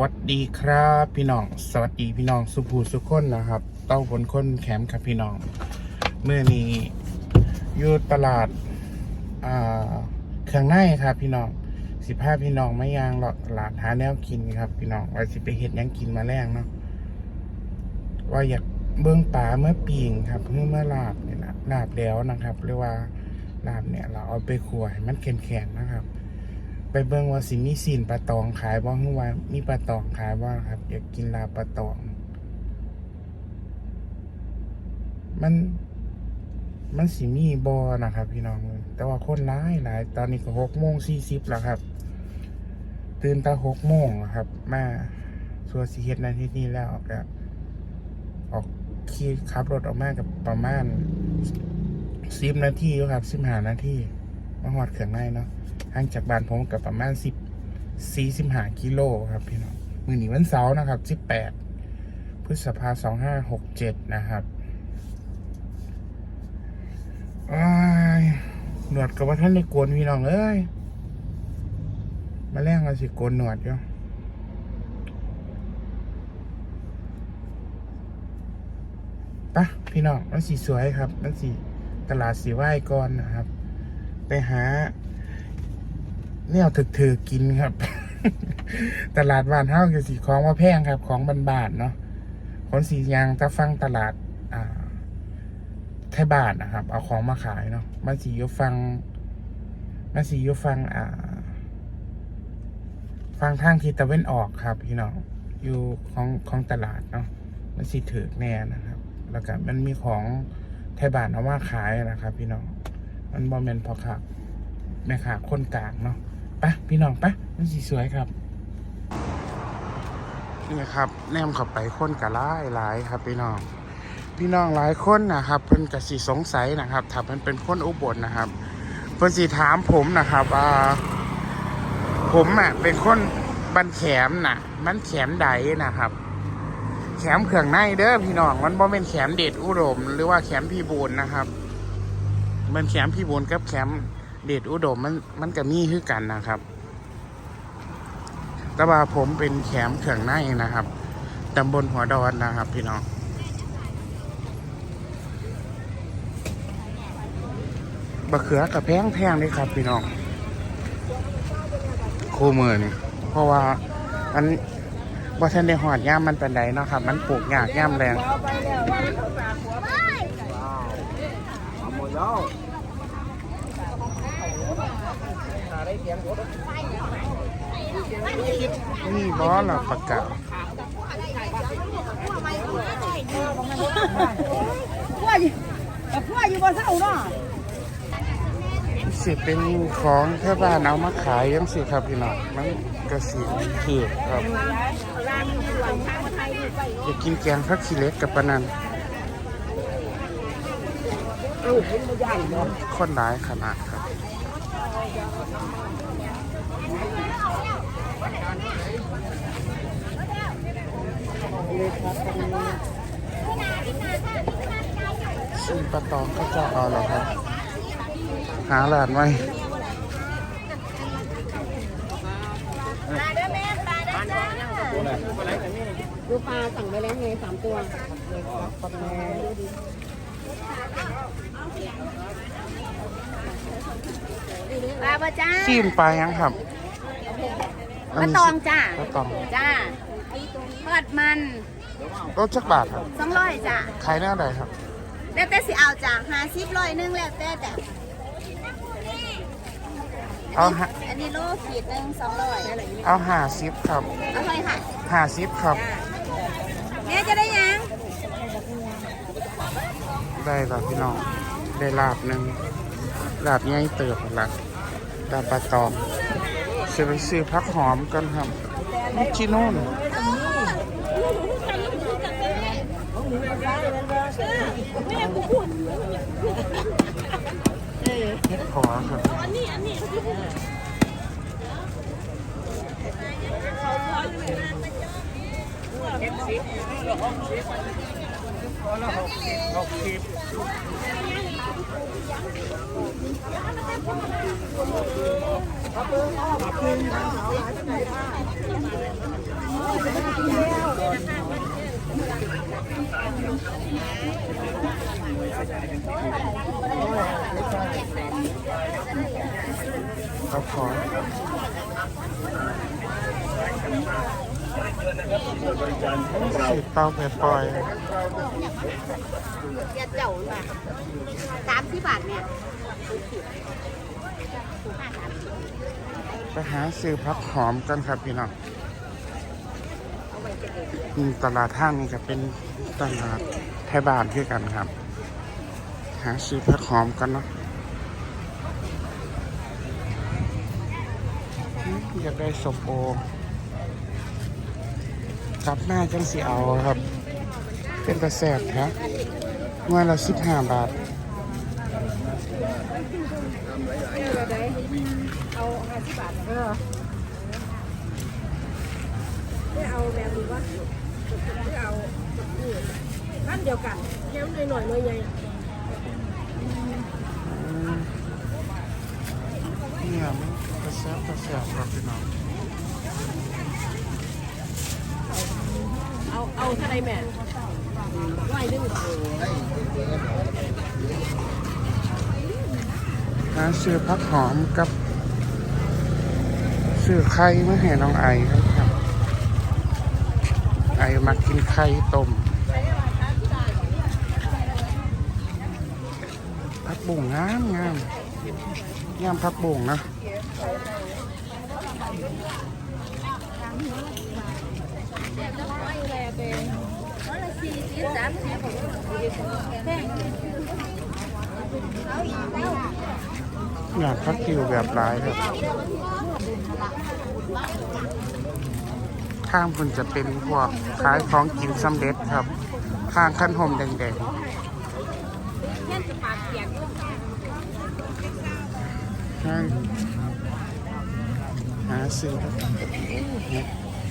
วัสดีครับ พี่น้อง สวัสดีพี่น้องสุภูสุขคนนะครับ เต้าผลคนแคมป์ครับพี่น้อง เมื่อนี้อยู่ตลาดอ่าเครื่องในครับ พี่น้องสิพาพี่น้องไม่ยางหรอกตลาดหาแนวกินครับ พี่น้องว่าสิไปเห็ดยังกินมาแรงเนาะว่าอยากเบื้องป่าเมื่อปีงครับเพื่อเมื่อลาบเนี่ยนะลาบแล้วนะครับเรียกว่าลาบเนี่ย เราเอาไปขัวให้มันแข็งๆนะครับ ไปเบิ่งว่าสิมีสินปลาตองขายบ่ฮึว่ามีปลาตองขายบ่ครับอยากกินลาปลาตอง มันมันสิมีบ่นะครับ พี่น้อง แต่ว่าคนร้ายหลาย ตอนนี้ก็หกโมงสี่สิบแล้วครับ ตื่นตาหกโมงครับ มาส่วสิเฮ็ดนาทีนี้แล้วก็ออกขี่ขับรถออกมากับประมาณสิบนาที่ครับสิบห้านาทีมาหอดเขื่องในเนาะ ห่างจากบ้านผมกับประมาณสิบสี่สิบห้ากิโลครับพี่น้องมือหนีวันเสาร์นะครับสิบแปดพฤษภาสองห้าหกเจ็ดนะครับอ้ายหนวดกับว่าท่านได้โกนพี่น้องเอ้ยมาแรงเราสิโกนหนวดอยู่ปะพี่น้องมันสีสวยครับ มันสีตลาดสีไหว้ก่อนนะครับ ไปหา เนี่ยถึกถือกินครับ ตลาดบ้านเฮาคือสีของว่าแพงครับ ของบานๆเนาะคนสียางถ้าฟังตลาด อ่าไทยบ้านนะครับ เอาของมาขายเนาะมันสีอยู่ฟังมันสีอยู่ฟังอ่า ฟังทางทิศตะเวนออกครับพี่น้องอยู่ของของตลาดเนาะมันสีถือแน่นะครับ แล้วก็มันมีของไทยบ้านเอามาขายนะครับ พี่น้องมันบอมเมนพอครับแม่ขาคนกลางเนาะ ปะพี่น้องปะมันสีสวยครับนี่ครับ แนมเข้าไปคนกะล่ายหลายครับพี่น้อง พี่น้องหลายคนนะครับเพิ่นกะสีสงสัยนะครับถ้ามันเป็นคนอุบลนะครับ เพิ่นสีถามผมนะครับว่าผมอะเป็นคนบันแขมน่ะ มันแขมใดนะครับ แขมเครื่องในเด้อพี่น้องมันบ่เป็นแขมเด็ดอุดม หรือว่าแขมพี่บูนนะครับมันแขมพี่บูนกับแขม เดชอุดมมันมันก็มีคือกันนะครับ แต่ว่าผมเป็นแขมเขื่องในนะครับตำบลหัวดอนนะครับ พี่น้องบะเขือกับแพงแพงเลยครับ พี่น้องคู่มือนี่เพราะว่ามันว่าท่านได้หอดย่ามมันเป็นไดเนาะครับ มันปลูกยากย่ามแรง นี่บอละประกาศพ่ออยู่แต่พ่ออยู่บนเสาเนาะสิเป็นของแค่บ้านเอามาขายยังสิครับพี่น้องมันกระสีถือครับอยากกินแกงผักขี้เหล็กกับปะนันคนหลายขนาดครับ ชิมปลาตองก็จะเอาแล้วครับ หาหลานไว้ดูปลาสั่งไปแล้วไงสามตัวปลาแม่ ปะจ้าชิมปลายังครับปลาตองจ้าปลาตองจ้าทอดมันรสจักบาทครับสองร้อยจ้าขายแน่ใดครับแล้วแต่สิเอาจ้าห้าสิบร้อยหนึงแล้วแต่แต่เอาหาอันนี้โลขีดหนึ่งสองร้อยเอาหาซิปครับเอาเลยค่ะหาซิปครับแม่จะได้ยัง ได้แล้วพี่น้อง ได้ลาบหนึ่ง ลาบใหญ่เติบหลักลาบปลาตองเสียไปซื้อพักหอมกันครับมิชิโน่นเฮ็ดขอครับเขอขอ สิเต้าไปปล่อยเจ็ดเจ้าค่ะสามสิบบาทเนี่ยห้าสามไปหาซื้อพักหอมกันครับพี่น้องเอาไว้เจ็ดเอ็ดอืมตลาดท่างนี่ก็เป็นตลาดไทยบ้านคือกันครับ หาซื้อพักหอมกันเนาะอืมอยากได้สมโอ กลับหน้าจังสีเอาครับ เป็นกระแสบครับเมื่อละสิบห้าบาทเอาห้าสิบบาทเออไม่เอาแบบนี้วะไม่เอาท่านเดียวกันแค่หน่อยหน่อยหน่อยใหญ่เนี่ยมันกระแสบกระแสบครับพี่น้อง เอาเอาเท่าไรแม่ไหวหนึ่งหาซื้อพักหอมกับซื้อไข่มาให้น้องไอครับครับ ไอมากินไข่ต้มพักบุ่งงามงามงามพักบุ่งนะ อยากพักคิวแบบร้ายครับข้างคุณจะเป็นพวกขายของกินสำเร็จครับ ข้างขั้นหมแดงๆห้หาซื้อครับ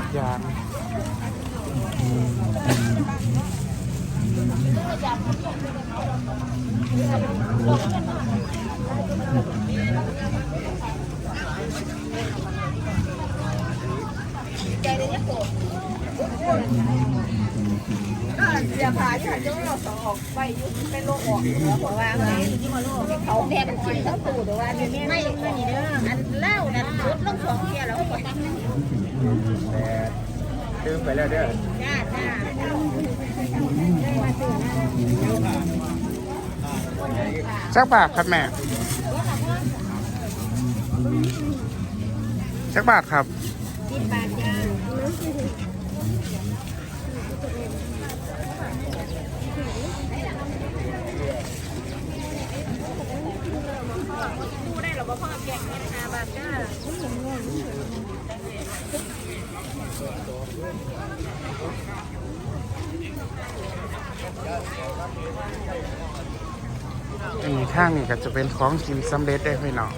อุ้ยสักอย่างเขาแม่มันกินทั้งตู้แต่ว่าไม่ไม่นี่เด้ออันเหล้านั่นลดลงสองเที่ยแล้วก็ ตั้งลืมไปแล้วเด้อจ้าจ้าจักบาทครับแม่จักบาทครับสิบบาทจ้า อันนี้ข้างนี้ก็จะเป็นของกินสำเร็จได้พี่น้อง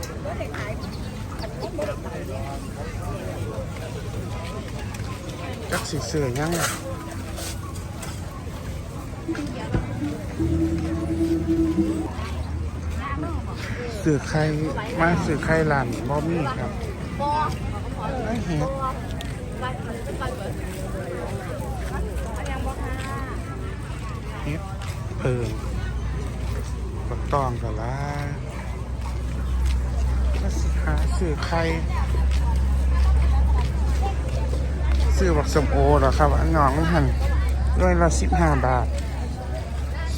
จักสีเสือยังล่ะสื่อใครมาสื่อใครหลานบอมี่ครับ นเฮ็ดเอิงก็ต้องกันละมาสิหาซื้อไข่ซื้อบักสมโอเหรอครับอันหนองหันด้วยละสิบห้าบาท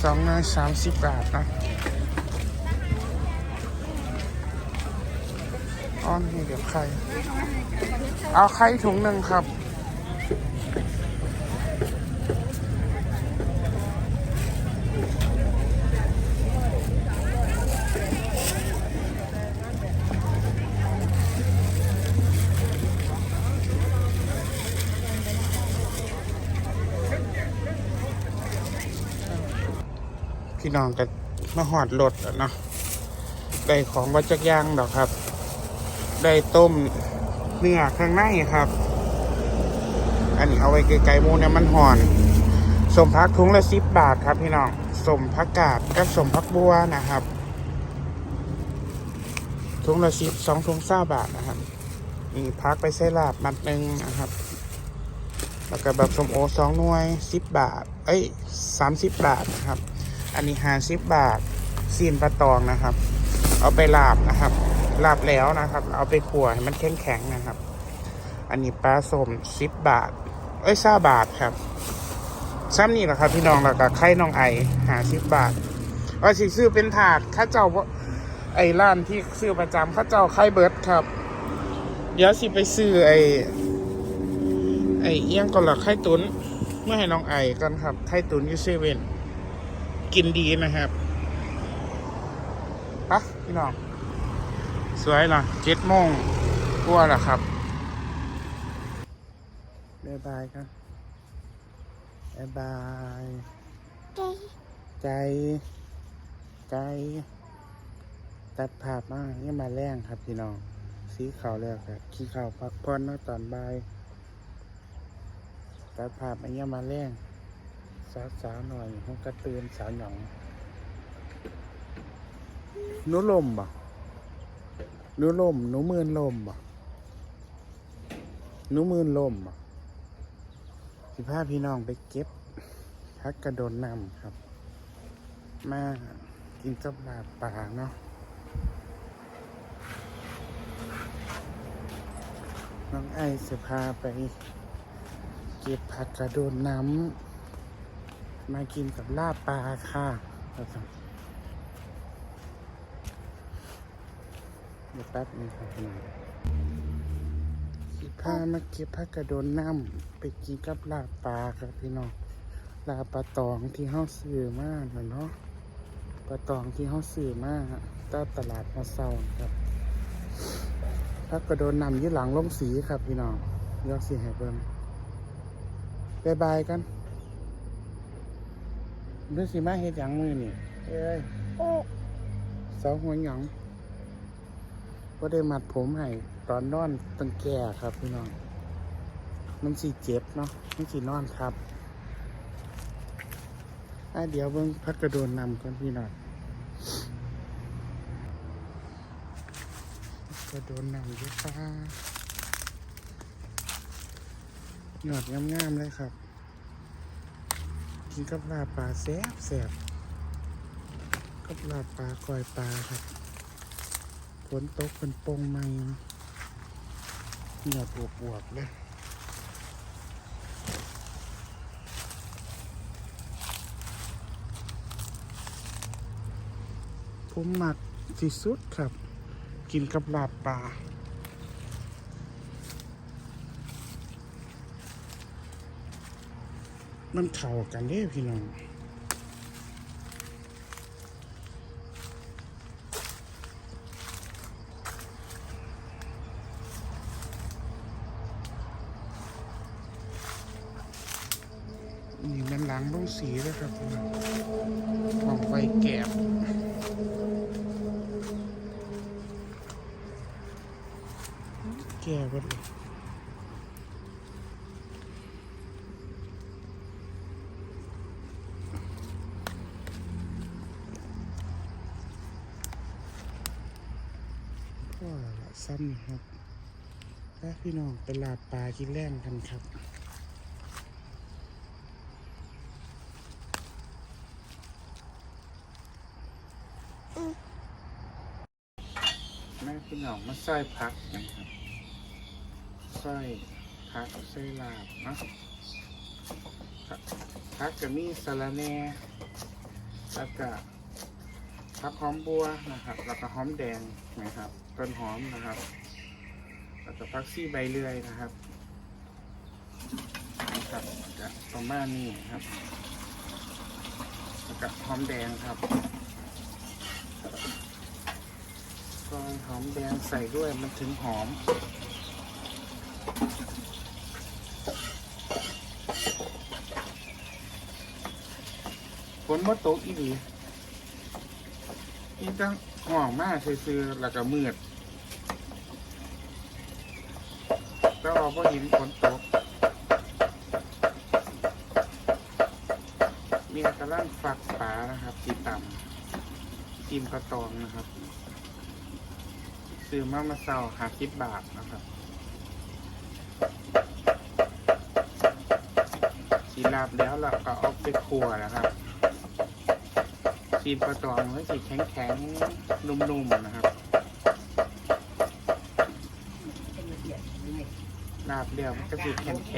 สองน้อยสามสิบบาทนะ อนนี่เดี๋ยวไข่เอาไข่ถุงหนึ่งครับ พี่น้องก็มาหอดรถแล้วเนาะได้ของวัจักยางดอกครับ ได้ต้มเนื้อข้างในครับ อันนี้เอาไว้ไกลๆหมูเนี่ยมันห่อนสมพักทุงละสิบบาทครับพี่น้องสมพักกาดกับสมพักบัวนะครับทุงละสิบสองทุงเศร้าบาทนะครับนี่พักไปใส่ลาบมัดหนึ่งนะครับ แล้วก็แบบสมโอสองหน่วยสิบบาท เอ้ยสามสิบบาทนะครับ อันนี้ห้าสิบบาทซีนปลาตองนะครับ เอาไปลาบนะครับ ลาบแล้วนะครับ เอาไปขั่วให้มันแข็งๆนะครับ อันนี้ปลาสมสิบบาท เอ้ยซาบาทครับซ้ำนี่แหละครับ พี่น้องแล้วก็ไข่น้องไอหาสิบบาทว่าสิซื้อเป็นถาดข้าเจ้าไอ้ร้านที่ซื้อประจำข้าเจ้าไข่เบิร์ดครับ เดี๋ยวสิไปซื้อไอ้ไอ้เอี้ยงก่อนละไข่ตุนเมื่อให้น้องไอกันครับไข่ตุนยูเซเว่นกินดีนะครับปะพี่น้อง สวยเนาะเจ็ดโมงกลัวละครับบายบายครับบายบายใจ ใจตัดภาพมานี่มาแรงครับพี่น้องสีขาวแล้วครับขี้ขาวพักผ่อนเนาะตอนบ่ายตัดภาพอันนี้มาแรงสาวสาวๆหน่อยห้องกระตือนสาวหยองหนูลมบ่ หนูลมหนูมืนลมบ่หนูมืนลมบ่สิพาพี่น้องไปเก็บพักกระโดนนำครับ มากินกับลาป่าเนาะน้องไอจะพาไปเก็บผักกระโดนน้ำมากินกับลาบปลาค่ะครับ เดี๋ยวแป๊บนึงครับพี่น้องสิพามาเก็บผักกระโดนน้ำไปกินกับลาบปลาครับพี่น้องลาบปลาตองที่ห้าซื้อมากนะเนาะปลาตองที่ห้าซื้อมากต้ตลาดมาเซาครับผักกระโดนน้ำอยี่หลังลงสีครับพี่น้องยอดสีแห่เบิ่งบายบายกันดูสิมาเฮ็ดหยังมือนี่เอ้ยเสาหัวหยอง ก็ได้มัดผมให้ตอนนอนตั้งแก่ครับพี่น้อง มันสีเจ็บเนาะมันสีนอนครับอะเดี๋ยวเบิ่งพักกระโดนนำกันพี่น้องกระโดนนำด้วยค่ะหยอดงามๆเลยครับ กินกับลาปลาแซ่บแซ่บกับลาปลาก้อยปลาครับ นตกเป็นโปงไม้หยอดอวบๆเลยผมหมักที่สุดครับ กินกับลาบปลามันเข้ากันเด้พี่น้อง สีแล้วครับพี่องของไฟแก็บแก่หมดเลยก็ซ้ำครับและพี่น้องไปลาบปลากินแรงกันครับ พี่น้องมาใส่พักกันครับใส่พักใส่ลาบนะพักจะมีสะระแหน่แล้วก็พักหอมบัวนะครับ แล้วก็หอมแดงนะครับต้นหอมนะครับ แล้วก็พักซี่ใบเลื่อยนะครับนะครับจะประมาณนี้ครับแล้วก็หอมแดงครับ ซอยหอมแดงใส่ด้วยมันถึงหอมฝนว่าตกอีหลีนี่ต้องห่องมากซื่อๆแล้วก็มืดแต่ว่าพอเห็นฝนตกเมียกำลังฝักปลานะครับสีตำกิมกระตองนะครับ ซื้อมามาเซาหาสิบบาทนะครับสีลาบแล้วเราก็เอาไปคั่วนะครับสีกระตองไว้สีแข็งๆนุ่มๆนะครับลาบแล้วมันก็สีแข็งๆ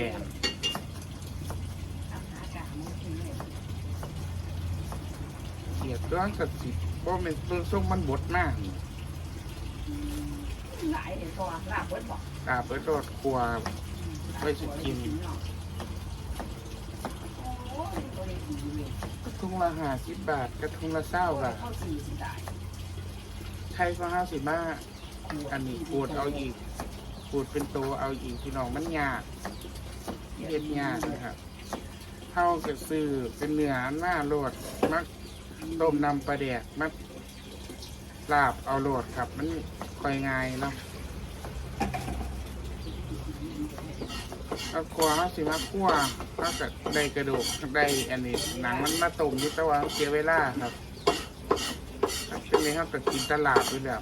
เสียบตัวกับสีเพราะมันตัวส้มมันบดมาก หลายเดี๋ยวตัวลาบเบิดบอกลาบไปโดดครัวไว้สิกินกระทุงละห้าสิบบาทกระทุงละเศร้าบาทไทยก็ห้าสิบมาอันนี้ปูดเอาอีกปูดเป็นตัวเอาอีกพี่น้องมันยากเฮ็ดยากนะครับเข้ากับซื้อเป็นเนื้อหน้าโลดมักต้มนำปลาแดกมักลาบเอาโลดครับมัน ค่อยง่ายเนาะเอาครัวเขาสิมาคั่วเขากับได้กระดูกได้อันนี้หนังมันมาต้มอยี่แตะวันเสียเวลาครับครับเป็นไงครับกับกินตลาดด้วยแล้ว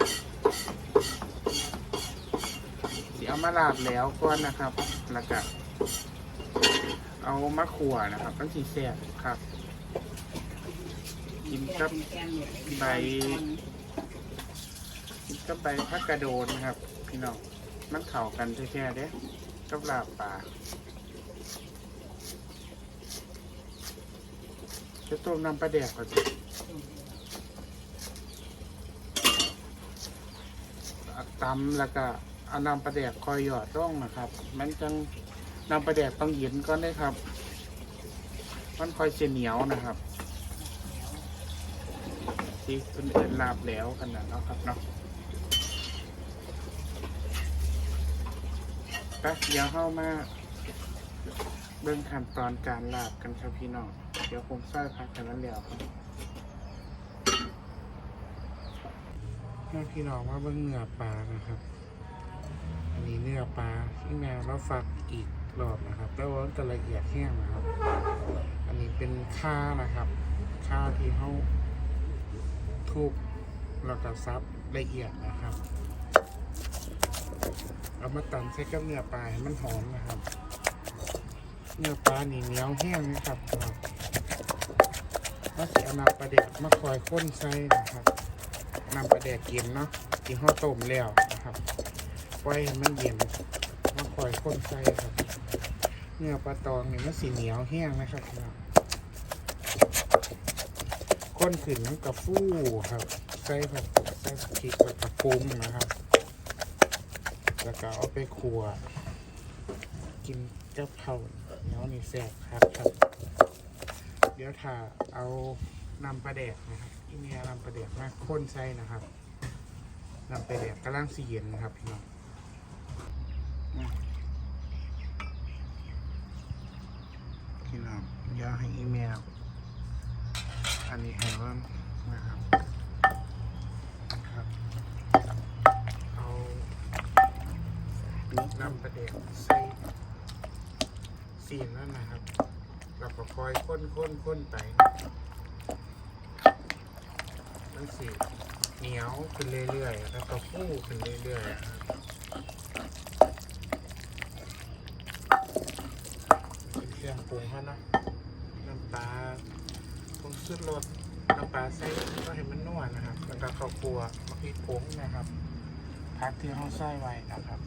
สิเอามาลาบแล้วก่อนนะครับ แล้วก็เอามาขั่วนะครับต้องสีแซ่บครับ กินกับใบ กินกับใบพักกระโดนครับ พี่น้องมันเข่ากันแท้ๆเด้กับลาบปลาจะต้มน้ำปลาแดกก่อนตำแล้วก็เอานำปลาแดกคอยหยอดร่องนะครับ มันจังนำปลาแดกต้องเย็นก่อนได้ครับ มันคอยเสียเหนียวนะครับที่เป็นเอินลาบแล้วกันนะเนาะครับเนาะ ปเดี๋ยวเข้ามา เบิ่งขั้นตอนการลาบกันครับพี่น้อง เดี๋ยวผมสร้อยพักกันนั้นแล้วครับให้พี่น้องว่าเบิ่งเนื้อปลานะครับ อันนี้เนื้อปลาที่แมวเราฝักอีกรอบนะครับ แล้วว่าจะละเอียดแห้งนะครับ อันนี้เป็นข้านะครับข้าที่เขาทุบแล้วก็ซับละเอียดนะครับ เอามาตำใส่กับเนื้อปลาให้มันหอมนะครับ เนื้อปลานี่เหนียวแห้งนะครับครับแล้วจะเอานำปลาเด็กมาคอยค้นใส่นะครับนำไปแดกเย็นเนาะกินข้าวต้มแล้วนะครับปล่อยให้มันเย็นมาคอยข้นใส่ครับ เนื้อปลาตองเนี่ยมันสีเหนียวแห้งนะครับพี่น้องข้นขึ้นมันกระฟู่ครับใส่ผักใส่ผักพริกแล้วก็ปรุงนะครับ แล้วก็เอาไปขัวกินกับเผาเนียวนี่แซ่บครับครับ เดี๋ยวถ้าเอานำปลาแดกนะครับอีเมีนำปลาแดกมาข้นใส่นะครับนำปลาแดกกำลังสีเย็นนะครับพี่น้องอืมพี่น้องอย่าให้อีเมลอันนี้ให้ว่านะครับนะครับ เอานำ ปลาแดกใส่สีนนั่นนะครับเราก็คอยค้นค้นค้นไปมันสีเหนียวขึ้นเรื่อยๆแล้วก็ฟูขึ้นเรื่อยๆนะครับเป็นเครื่องปรุงเขานะน้ำปลาปรุงสุดรสน้ำปลาใส่ก็ให้มันนวดนะครับ แล้วก็ข้าวคั่วมะพริกผงนะครับพักที่ห้องใส่ไว้นะครับ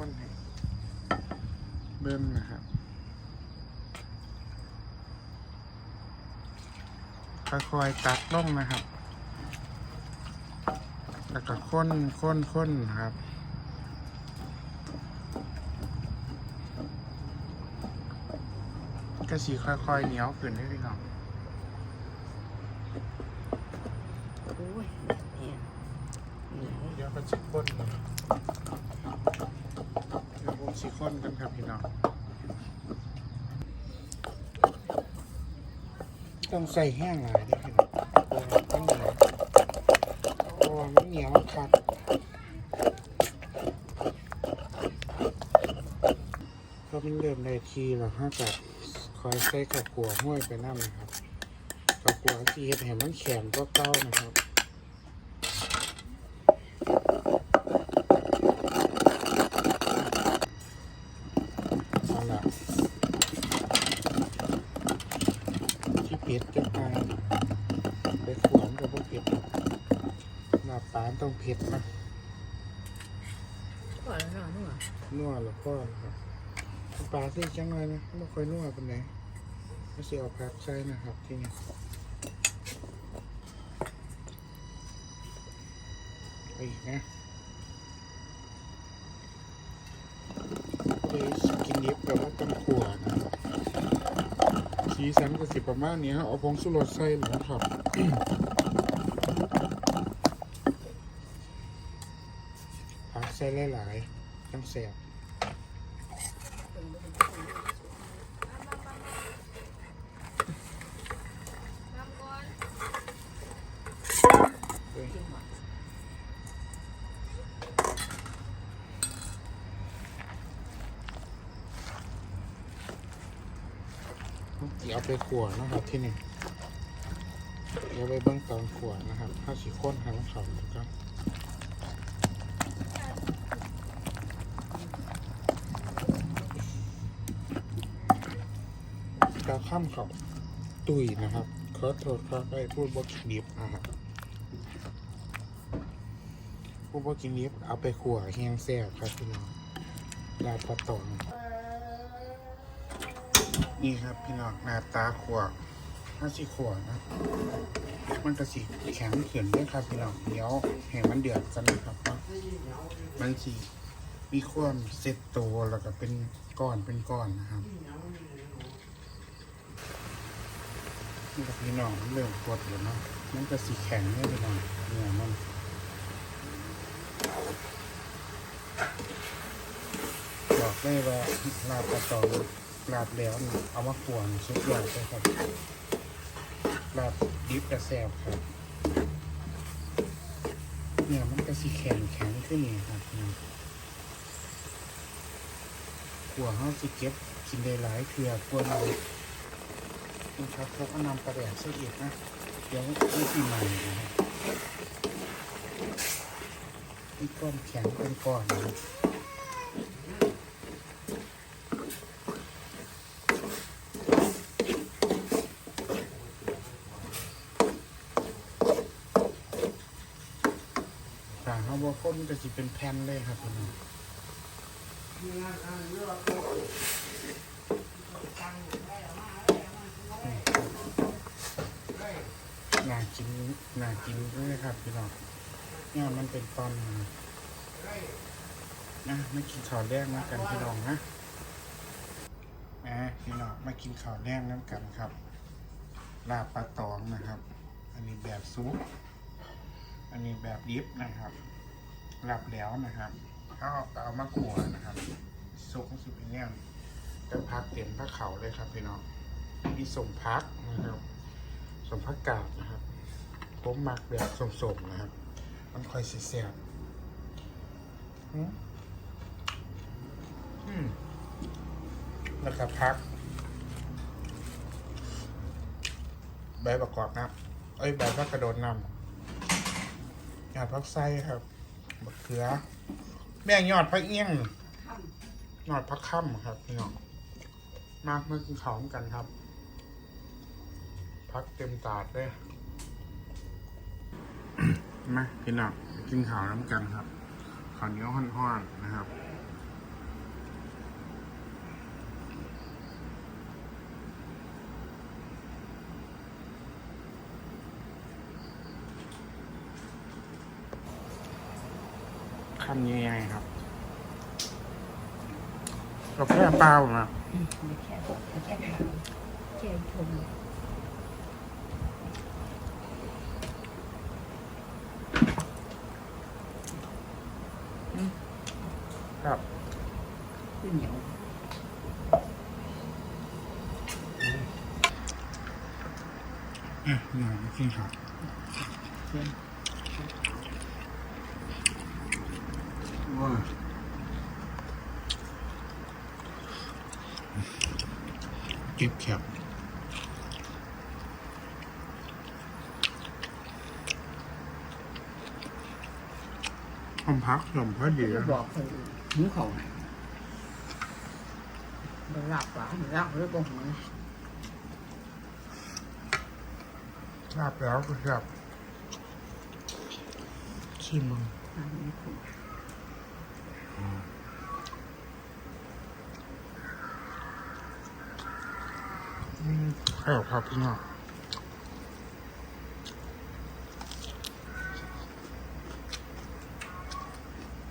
แม่ข้นให้เบิ้มนะครับค่อยๆตัดลงนะครับ แล้วก็ค้นค้นค้นนะครับก็สีค่อยๆเหนียวขึ้นได้พี่น้องโอ้ยเนี่ยเหนียวเดี๋ยวก็สิค้นก่อนเดี๋ยวผม สิค้นกันครับพี่น้องต้องใส่แห้งหลายด้วยพี่น้องตัวมันเหนียวครับก็มันเริ่มในทีแล้วฮะกับคอยใส่กับขัวห้วยไปนั่นะครับกับขัวที่เฮ็ดให้มันแข็งก็เก้านะครับเอาละที่เผ็ดจะไปไปขวานกับพวกเผ็ดหน้าปลาต้องเผ็ดนะก่อนแล้วค่ะนู่นนัวแล้วก็นะครับปลาที่จังเลยนะไม่ค่อยนัวเป็นไหนไม่ใช่เอาพักใส่นะครับที่นี่ไปอีกนะไปกินดิบแบบว่าต้มขัวนะครับสีสันก็สิประมาณนี้ฮะเอาผงสุรสใส่หรือครับ ผักใส่หลายๆต้องแสบเดี๋ยวเอาไปขัวนะครับที่นี่เดี๋ยวไปเบิ้งตอนขัวนะครับถ้าสีข้นหางเขานะครับ ข้ามเขาตุยนะครับขอโทษครับไอ้พูดบกินดิบนะครับพูดบกินดิบเอาไปขัวแห้งแซ่บครับพี่น้องลาบปลาตองนี่ครับพี่น้องหน้าตาขวบถ้าสีขวนะมันจะสีแข็งเขื่อนด้วยครับพี่น้องเดี๋ยวเห็นมันเดือดกันนะครับเนามันสีมีความเซตโตวแล้วก็เป็นก้อนเป็นก้อนนะครับ นี่กับพี่น้องเริ่มกดอยู่เนาะมันจะสีแข็งเนี่ยพี่น้องเนี่ยมันบอกได้ว่าลาบปลาตองลาบแล้วเอามาขวางสุดยอดเลยครับลาบดิบกระแซบครับเนี่ยมันก็สีแข็งแข็งขึ้นนี่ครับเนี่ยขัวเขาสิเก็บกินได้หลายเถื่อขัวเรา นี่ครับแล้วก็นำปลาแดกใส่อีกนะเดี๋ยวไม่สีใหม่นะนี่ก้อนแข็งเป็นก้อนนะครับแต่เขาบอกก้นจะสิเป็นแผ่นเลยครับพี่น้องน่า กินน่ากินด้วยครับพี่น้องเนี่ยมันเป็นตอนนะไม่กินข้าวแรกนะกันพี่น้องนะนะพี่น้องมากินข้าวแรกน้ำกันครับลาบปลาตองนะครับ อันนี้แบบซุปอันนี้แบบดิฟนะครับหลับแล้วนะครับเอาเอามาขัวนะครับซุปสุดเนี่ยจะพักเต็มพักเขาเลยครับพี่น้องมีสมพักนะครับสมพักกาดนะครับ ผมหมักแบบสมๆนะครับ มันค่อยเสียบแล้วก็พัก ใบประกอบน้ำเอ้ยใบพักกระโดดน้ำยอดพักไส้ครับมะเขือ แม่งยอดพักเอี้ยงยอดพักค่ำครับพี่น้องมากเมากินข้าวกันครับ พักเต็มตาดเลย มาพี่น้องกินข้าวน้ำกันครับข้าวเหนียวห้อนๆนะครับคำยังไงครับกาแฟเปล่านะแค่แค่แค่ชม ครับ ขึ้นเหนียว อะห นี่ครับว่าเก็บแคบผมพักผมพอดีนะบอกเขาหิวเขาไงมันหลับปะมันหลับแล้วก็หัว ลาบแล้วก็ครับชิมมึงอันนี้ผมอืมแอบครับพี่น้อง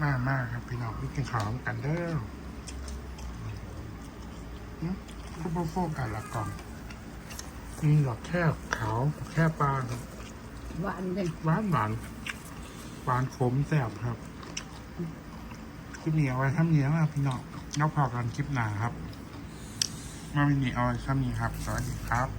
มากมากครับพี่น้องพี่กินข้าวกันเด้ออืมก็บ่โฟกันละกล่อง มีดอกแค่ขาวแค่ปลาครับหวานเลยหวานหวานหวานขมแซ่บครับคลิปนี้เอาไว้ทำนี้แล้วนะพี่น้องแล้วพอกันคลิปหน้าครับ มาวินนี้เอาไว้ทำนี้ครับ สวัสดีครับพ่อนำยังไง